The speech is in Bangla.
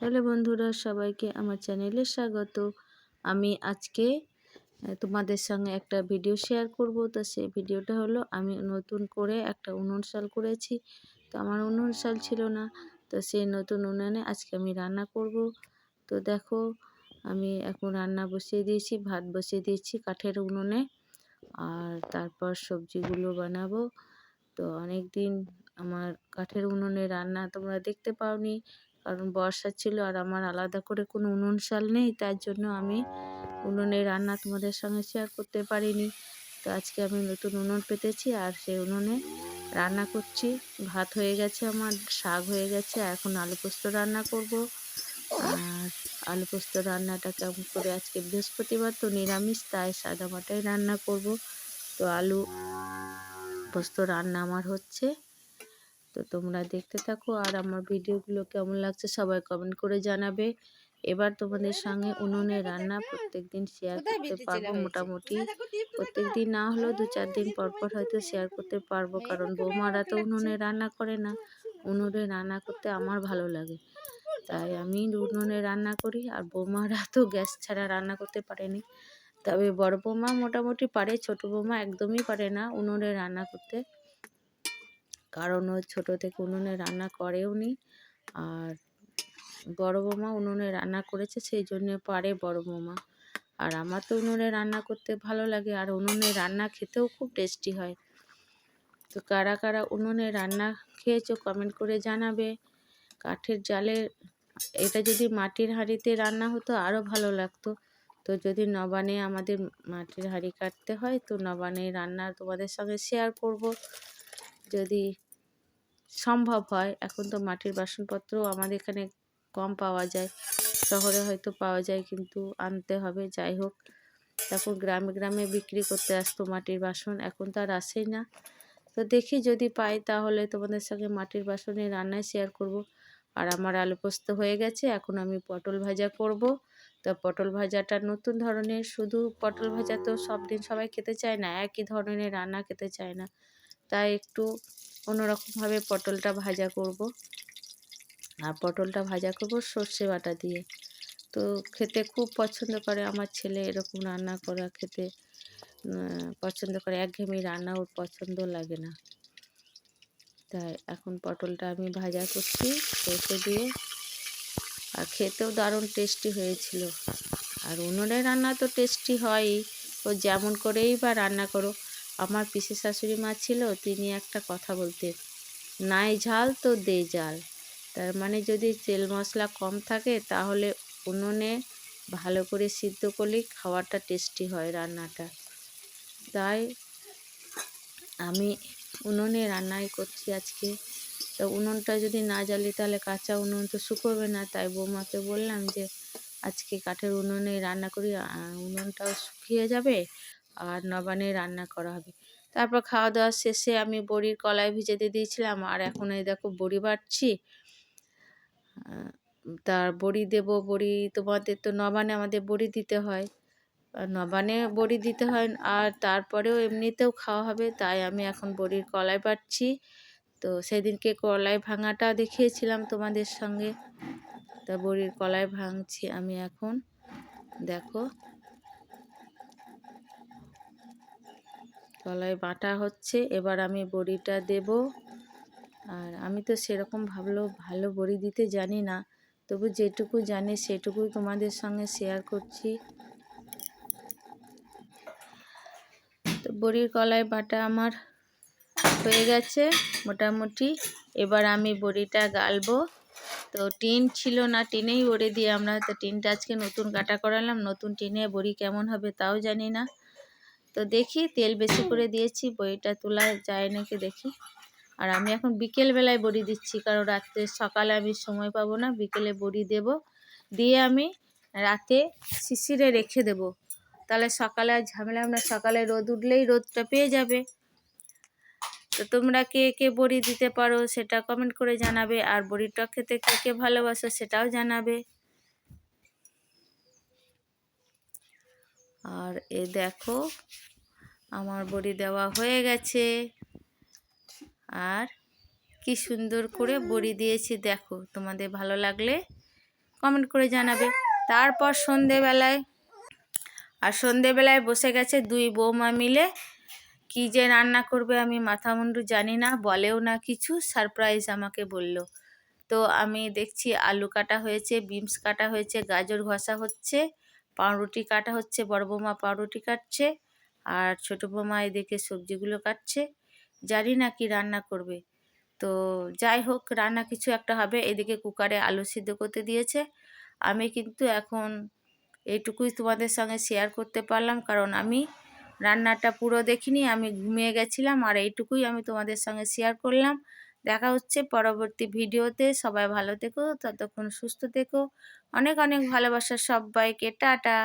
হ্যালো বন্ধুরা, সবাইকে আমার চ্যানেলে স্বাগত। আমি আজকে তোমাদের সঙ্গে একটা ভিডিও শেয়ার করব। তো সেই ভিডিওটা হলো, আমি নতুন করে একটা উনুন শাল করেছি। তো আমার উনুন শাল ছিল না, তো সেই নতুন উনুনে আজকে আমি রান্না করব। তো দেখো, আমি এখন রান্না বসিয়ে দিয়েছি, ভাত বসিয়ে দিয়েছি কাঠের উনুনে। আর তারপর সবজিগুলো বানাবো। তো অনেক দিন আমার কাঠের উনুনে রান্না তোমরা দেখতে পাওনি। কারণ বর্ষা ছিল আর আমার আলাদা করে কোনো উনুন, শাল নেই, তার জন্য আমি উনুনে রান্না তোমাদের সঙ্গে শেয়ার করতে পারিনি। তো আজকে আমি নতুন উনুন পেতেছি আর সেই উনুনে রান্না করছি। ভাত হয়ে গেছে আমার, শাক হয়ে গেছে, এখন আলু পোস্ত রান্না করব। আর আলু পোস্ত রান্নাটা কেমন করে আজকে বৃহস্পতিবার তো নিরামিষ, তাই সাদা মাটাই রান্না করব। তো আলু পোস্ত রান্না আমার হচ্ছে। তো তোমরা দেখতে থাকো আর আমার ভিডিওগুলো কেমন লাগছে সবাই কমেন্ট করে জানাবে। এবার তোমাদের সঙ্গে উনুনে রান্না প্রত্যেক দিন শেয়ার করতে পারব মোটামুটি। প্রত্যেক দিন না হলেও দু চার দিন পর পর হয়তো শেয়ার করতে পারব কারণ বৌমারা তো উনুনে রান্না করে না। উনুনে রান্না করতে আমার ভালো লাগে। তাই আমি উনুনে রান্না করি আর বৌমারা তো গ্যাস ছাড়া রান্না করতে পারেনি। তবে বড় বৌমা মোটামুটি পারে ছোট বৌমা একদমই পারে না উনুনে রান্না করতে। কারণ ও ছোটো থেকে উনুনে রান্না করেও নি। আর বড় বৌমা উনুনে রান্না করেছে, সেই জন্যে পারে বড় বৌমা। আর আমার তো উনুনে রান্না করতে ভালো লাগে, আর উনুনে রান্না খেতেও খুব টেস্টি হয়। তো কারা কারা উনুনে রান্না খেয়েছো কমেন্ট করে জানাবে। কাঠের জালে, এটা যদি মাটির হাঁড়িতে রান্না হতো আরও ভালো লাগতো। তো যদি নবানে আমাদের মাটির হাঁড়ি কাটতে হয়, তো নবানে রান্না তোমাদের সঙ্গে শেয়ার করব। যদি সম্ভব হয়, এখন তো মাটির বাসনপত্রও আমাদের এখানে কম পাওয়া যায়। শহরে হয়তো পাওয়া যায়, কিন্তু আনতে হবে। যাই হোক তখন গ্রামে গ্রামে বিক্রি করতে আসতো মাটির বাসন, এখন তো আর আসেই না। তো দেখি যদি পাই, তাহলে তোমাদের সঙ্গে মাটির বাসনে রান্নায় শেয়ার করব। আর আমার আলু পোস্ত হয়ে গেছে, এখন আমি পটল ভাজা করব। তো পটল ভাজাটা নতুন ধরনের, শুধু পটল ভাজা তো সব দিন সবাই খেতে চায় না, একই ধরনের রান্না খেতে চায় না। তাই একটু অন্যরকমভাবে পটলটা ভাজা করব। আর পটলটা ভাজা করব সর্ষে বাটা দিয়ে। তো খেতে খুব পছন্দ করে আমার ছেলে এরকম রান্না করা খেতে পছন্দ করে। একঘেয়েমি রান্না ওর পছন্দ লাগে না। তাই এখন পটলটা আমি ভাজা করছি সর্ষে দিয়ে। আর খেতেও দারুণ টেস্টি হয়েছিল। আর উনুনে রান্না তো টেস্টি হয়ই। ও যেমন করেই বা রান্না করো। আমার পিসি শাশুড়ি মা ছিল, তিনি একটা কথা বলতেন, নাই ঝাল তো দে জাল তার মানে যদি তেল মশলা কম থাকে, তাহলে উনুনে ভালো করে সিদ্ধ করলে খাওয়াটা টেস্টি হয় রান্নাটা। তাই আমি উনুনে রান্নাই করছি আজকে। তো উনুনটা যদি না জ্বালি, তাহলে কাঁচা উনুন তো শুকোবে না। তাই বৌমাকে বললাম যে, আজকে কাঠের উনুনে রান্না করি উনুনটাও শুকিয়ে যাবে। আর নবানে রান্না করা হবে। তারপর খাওয়া দাওয়া শেষে আমি বড়ির কলাই ভিজেতে দিয়েছিলাম, আর এখন এই দেখো বড়ি বাটছি। তার বড়ি দেব, বড়ি তোমাদের তো নবানে আমাদের বড়ি দিতে হয়। নবানে বড়ি দিতে হয়, আর তারপরেও এমনিতেও খাওয়া হবে, তাই আমি এখন বড়ির কলাই বাটছি। তো সেদিনকে কলাই ভাঙাটা দেখিয়েছিলাম তোমাদের সঙ্গে। তা বড়ির কলাই ভাঙছি আমি এখন, দেখো। কলাই বাটা হচ্ছে, এবার আমি বড়িটা দেব। আর আমি তো সেরকম ভাবলো ভালো বড়ি দিতে জানি না, তবু যেটুকু জানি সেটুকুই তোমাদের সঙ্গে শেয়ার করছি। তো বড়ির কলাই বাটা আমার হয়ে গেছে মোটামুটি, এবার আমি বড়িটা গালবো। তো টিন ছিল না, টিনেই বড়ি দিয়ে আমরা, তো টিনটা আজকে নতুন কাটা করালাম, নতুন টিনে বড়ি কেমন হবে তাও জানি না। তো দেখি, তেল বেশি করে দিয়েছি বড়িটা তোলা যায় নাকি দেখি। আর আমি এখন বিকেলবেলায় বড়ি দিচ্ছি, কারণ রাত্রে সকালে আমি সময় পাবো না, বিকেলে বড়ি দেব। দিয়ে আমি রাতে শিশিরে রেখে দেব। তাহলে সকালে আর ঝামেলা আমরা সকালে রোদ উঠলেই রোদটা পেয়ে যাবে। তো তোমরা কে কে বড়ি দিতে পারো সেটা কমেন্ট করে জানাবে, আর বড়িটা খেতে কে কে ভালোবাসো সেটাও জানাবে। আর এ দেখো, আমার বড়ি দেওয়া হয়ে গেছে। আর কি সুন্দর করে বড়ি দিয়েছি, দেখো, তোমাদের ভালো লাগলে কমেন্ট করে জানাবে। তারপর সন্ধেবেলায়, আর সন্ধেবেলায় বসে গেছে দুই বৌমা মিলে। কি যে রান্না করবে আমি মাথা মুন্ডু জানি না, বলেও না কিছু সারপ্রাইজ আমাকে বলল। তো আমি দেখছি আলু কাটা হয়েছে বিমস কাটা হয়েছে, গাজর ঘষা হচ্ছে। পাউরুটি কাটা হচ্ছে, বড় বৌমা পাউরুটি কাটছে আর ছোটো বৌমা এদিকে সবজিগুলো কাটছে। জানি না কি রান্না করবে। তো যাই হোক, রান্না কিছু একটা হবে। এদিকে কুকারে আলু সিদ্ধ করতে দিয়েছে। আমি কিন্তু এখন এইটুকুই তোমাদের সঙ্গে শেয়ার করতে পারলাম। কারণ আমি রান্নাটা পুরো দেখিনি, আমি ঘুমিয়ে গেছিলাম আর এইটুকুই আমি তোমাদের সঙ্গে শেয়ার করলাম। দেখা হচ্ছে পরবর্তী ভিডিওতে। সবাই ভালো থেকো, ততক্ষণ সুস্থ থেকো। অনেক অনেক ভালোবাসা সবাইকে। টাটা।